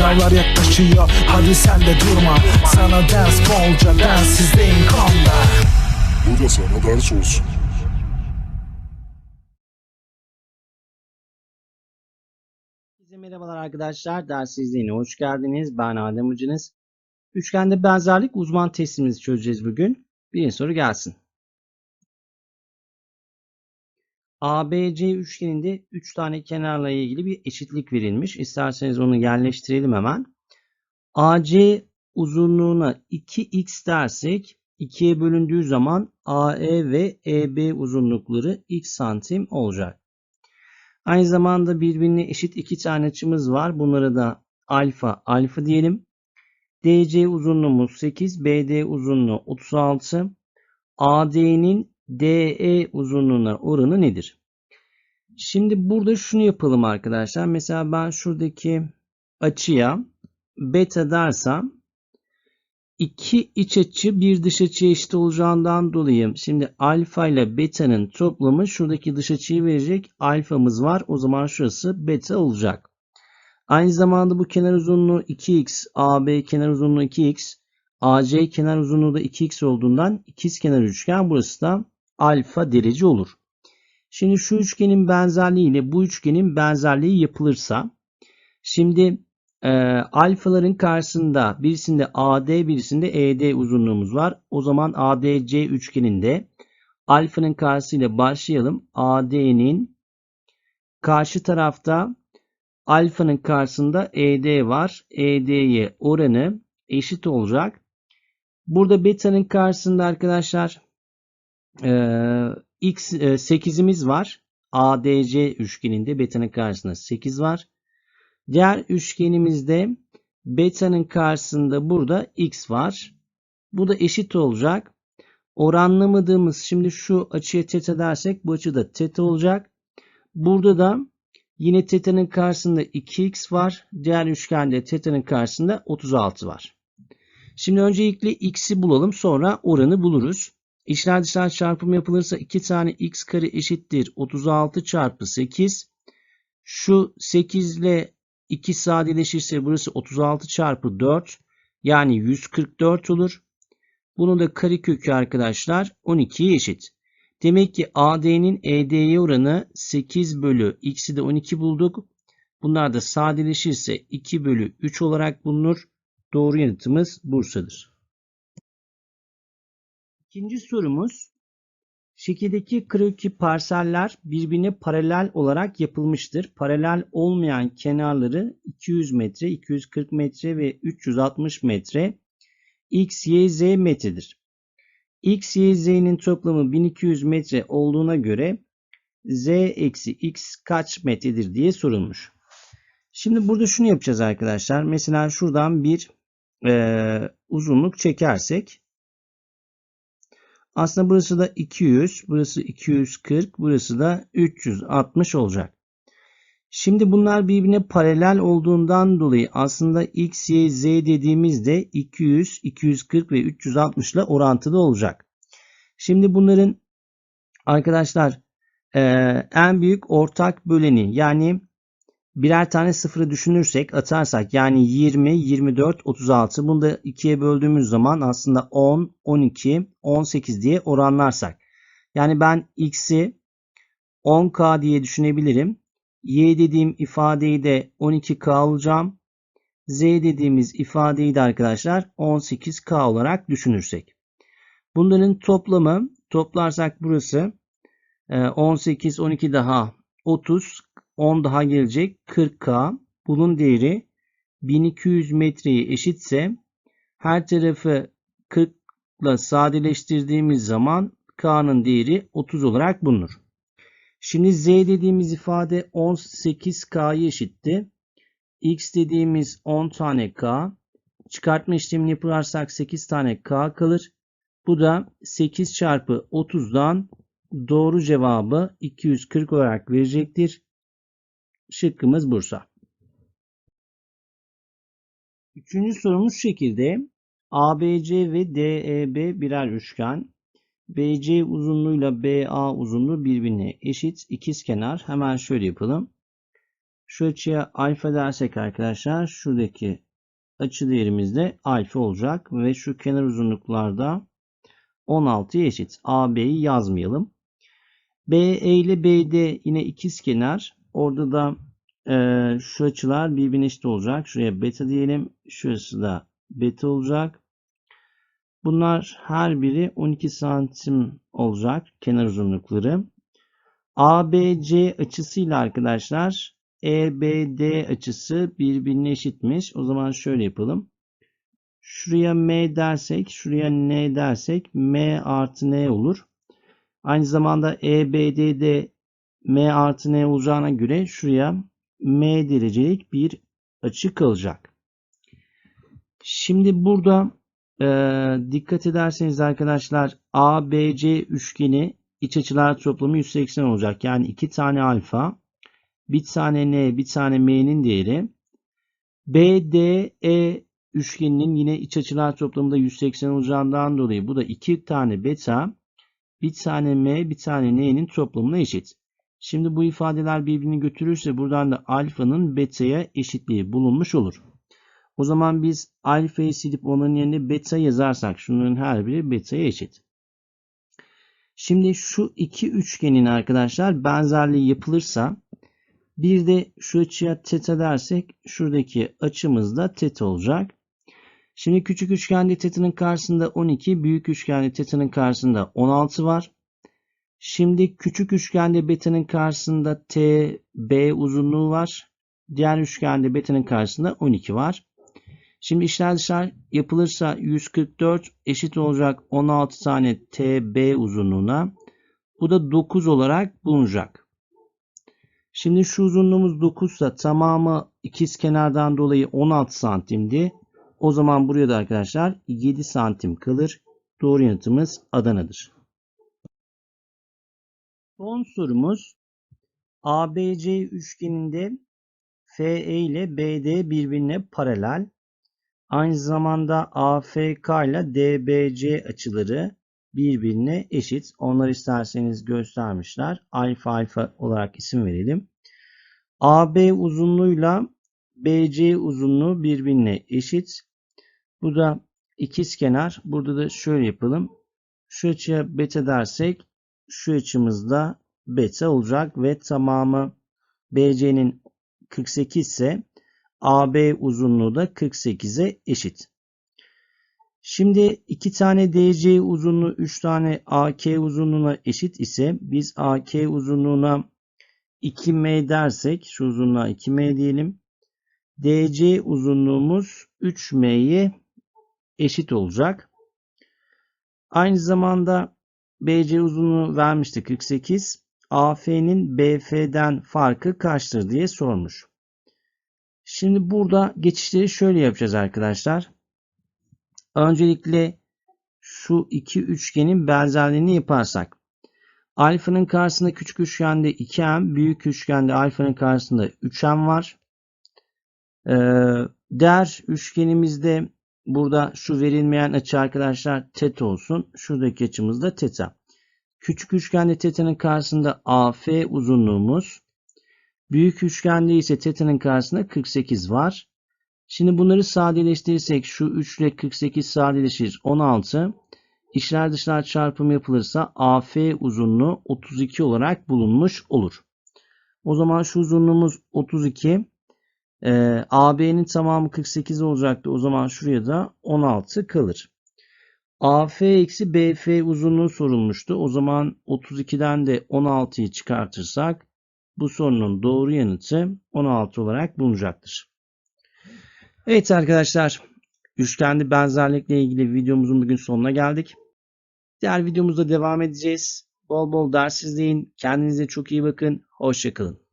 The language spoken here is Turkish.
Sınavlar yaklaşıyor hadi sen de durma Sana ders bolca densizliğin konda Bu da sana ders olsun. Merhabalar arkadaşlar. Ders izleyine hoş geldiniz. Ben Adem Hocanız. Üçgende benzerlik uzman testimizi çözeceğiz bugün. Birinci soru gelsin. ABC üçgeninde 3 tane kenarla ilgili bir eşitlik verilmiş. İsterseniz onu yerleştirelim hemen. AC uzunluğuna 2x dersek 2'ye bölündüğü zaman AE ve EB uzunlukları x santim olacak. Aynı zamanda birbirine eşit iki tane açımız var. Bunlara da alfa alfa diyelim. DC uzunluğumuz 8, BD uzunluğu 36. AD'nin DE uzunluğuna oranı nedir? Şimdi burada şunu yapalım arkadaşlar. Mesela ben şuradaki açıya beta dersem iki iç açı bir dış açıya eşit olacağından dolayı şimdi alfa ile beta'nın toplamı şuradaki dış açıyı verecek. Alfamız var. O zaman şurası beta olacak. Aynı zamanda bu kenar uzunluğu 2x, AB kenar uzunluğu 2x, AC kenar uzunluğu da 2x olduğundan ikiz kenar üçgen burası da alfa derece olur. Şimdi şu üçgenin benzerliği ile bu üçgenin benzerliği yapılırsa şimdi e, alfaların karşısında birisinde AD birisinde ED uzunluğumuz var. O zaman ADC üçgeninde alfanın karşısıyla başlayalım. AD'nin karşı tarafta alfanın karşısında ED var. ED'ye oranı eşit olacak. Burada beta'nın karşısında arkadaşlar x e, 8'imiz var. ADC üçgeninde beta'nın karşısında 8 var. Diğer üçgenimizde beta'nın karşısında burada x var. Bu da eşit olacak. Oranlamadığımız şimdi şu açıya teta dersek bu açı da teta olacak. Burada da yine teta'nın karşısında 2x var. Diğer üçgende teta'nın karşısında 36 var. Şimdi öncelikle x'i bulalım sonra oranı buluruz. İçler dışlar çarpımı yapılırsa 2 tane x kare eşittir 36 çarpı 8. Şu 8 ile 2 sadeleşirse burası 36 çarpı 4 yani 144 olur. Bunun da karekökü arkadaşlar 12'ye eşit. Demek ki AD'nin ED'ye oranı 8 bölü x'i de 12 bulduk. Bunlar da sadeleşirse 2 bölü 3 olarak bulunur. Doğru yanıtımız Bursa'dır. İkinci sorumuz Şekildeki kroki parseller birbirine paralel olarak yapılmıştır. Paralel olmayan kenarları 200 metre, 240 metre ve 360 metre x, y, z metredir. x, y, z'nin toplamı 1200 metre olduğuna göre z eksi x kaç metredir diye sorulmuş. Şimdi burada şunu yapacağız arkadaşlar. Mesela şuradan bir e, uzunluk çekersek aslında burası da 200, burası 240, burası da 360 olacak. Şimdi bunlar birbirine paralel olduğundan dolayı aslında x, y, z dediğimizde 200, 240 ve 360 ile orantılı olacak. Şimdi bunların arkadaşlar en büyük ortak böleni yani birer tane sıfırı düşünürsek atarsak yani 20, 24, 36 bunu da 2'ye böldüğümüz zaman aslında 10, 12, 18 diye oranlarsak. Yani ben x'i 10k diye düşünebilirim. y dediğim ifadeyi de 12k alacağım. z dediğimiz ifadeyi de arkadaşlar 18k olarak düşünürsek. Bunların toplamı toplarsak burası 18, 12 daha 30, 10 daha gelecek 40K. Bunun değeri 1200 metreye eşitse her tarafı 40 ile sadeleştirdiğimiz zaman K'nın değeri 30 olarak bulunur. Şimdi Z dediğimiz ifade 18K'ya eşitti. X dediğimiz 10 tane K. Çıkartma işlemini yaparsak 8 tane K kalır. Bu da 8 çarpı 30'dan doğru cevabı 240 olarak verecektir. Şıkkımız Bursa. Üçüncü sorumuz şu şekilde. ABC ve DEB birer üçgen. BC uzunluğuyla BA uzunluğu birbirine eşit. ikizkenar. Hemen şöyle yapalım. Şu açıya alfa dersek arkadaşlar şuradaki açı değerimiz de alfa olacak ve şu kenar uzunluklarda 16'ya eşit. AB'yi yazmayalım. BE ile BD yine ikiz kenar. Orada da e, şu açılar birbirine eşit olacak. Şuraya beta diyelim. Şurası da beta olacak. Bunlar her biri 12 santim olacak kenar uzunlukları. ABC açısıyla arkadaşlar EBD açısı birbirine eşitmiş. O zaman şöyle yapalım. Şuraya M dersek, şuraya N dersek M artı N olur. Aynı zamanda EBD'de M artı N olacağına göre şuraya M derecelik bir açı kalacak. Şimdi burada e, dikkat ederseniz arkadaşlar ABC üçgeni iç açılar toplamı 180 olacak. Yani iki tane alfa, bir tane N, bir tane M'nin değeri. BDE üçgeninin yine iç açılar toplamında 180 olacağından dolayı bu da iki tane beta, bir tane M, bir tane N'nin toplamına eşit. Şimdi bu ifadeler birbirini götürürse buradan da alfanın beta'ya eşitliği bulunmuş olur. O zaman biz alfayı silip onun yerine beta yazarsak şunların her biri beta'ya eşit. Şimdi şu iki üçgenin arkadaşlar benzerliği yapılırsa bir de şu açıya teta dersek şuradaki açımız da teta olacak. Şimdi küçük üçgende teta'nın karşısında 12, büyük üçgende teta'nın karşısında 16 var. Şimdi küçük üçgende beta'nın karşısında TB uzunluğu var. Diğer üçgende beta'nın karşısında 12 var. Şimdi işler dışlar yapılırsa 144 eşit olacak 16 tane TB uzunluğuna. Bu da 9 olarak bulunacak. Şimdi şu uzunluğumuz 9 ise tamamı ikiz kenardan dolayı 16 santimdi. O zaman buraya da arkadaşlar 7 santim kalır. Doğru yanıtımız Adana'dır. Son sorumuz ABC üçgeninde FE ile BD birbirine paralel. Aynı zamanda AFK ile DBC açıları birbirine eşit. Onları isterseniz göstermişler. Alfa alfa olarak isim verelim. AB uzunluğuyla BC uzunluğu birbirine eşit. Bu da ikiz kenar. Burada da şöyle yapalım. Şu açıya beta dersek şu açımızda beta olacak ve tamamı BC'nin 48 ise AB uzunluğu da 48'e eşit. Şimdi iki tane DC uzunluğu 3 tane AK uzunluğuna eşit ise biz AK uzunluğuna 2M dersek şu uzunluğa 2M diyelim. DC uzunluğumuz 3M'ye eşit olacak. Aynı zamanda BC uzunluğu vermişti 48. AF'nin BF'den farkı kaçtır diye sormuş. Şimdi burada geçişleri şöyle yapacağız arkadaşlar. Öncelikle şu iki üçgenin benzerliğini yaparsak. Alfanın karşısında küçük üçgende 2m, büyük üçgende alfanın karşısında 3m var. Ee, der üçgenimizde burada şu verilmeyen açı arkadaşlar teta olsun. Şuradaki açımız da teta. Küçük üçgende teta'nın karşısında AF uzunluğumuz. Büyük üçgende ise teta'nın karşısında 48 var. Şimdi bunları sadeleştirirsek şu 3 ile 48 sadeleşir 16. İşler dışlar çarpımı yapılırsa AF uzunluğu 32 olarak bulunmuş olur. O zaman şu uzunluğumuz 32. Ee, AB'nin tamamı 48 olacaktı. O zaman şuraya da 16 kalır. AF eksi BF uzunluğu sorulmuştu. O zaman 32'den de 16'yı çıkartırsak bu sorunun doğru yanıtı 16 olarak bulunacaktır. Evet arkadaşlar, üçgenli benzerlikle ilgili videomuzun bugün sonuna geldik. Diğer videomuzda devam edeceğiz. Bol bol ders izleyin. Kendinize çok iyi bakın. Hoşçakalın.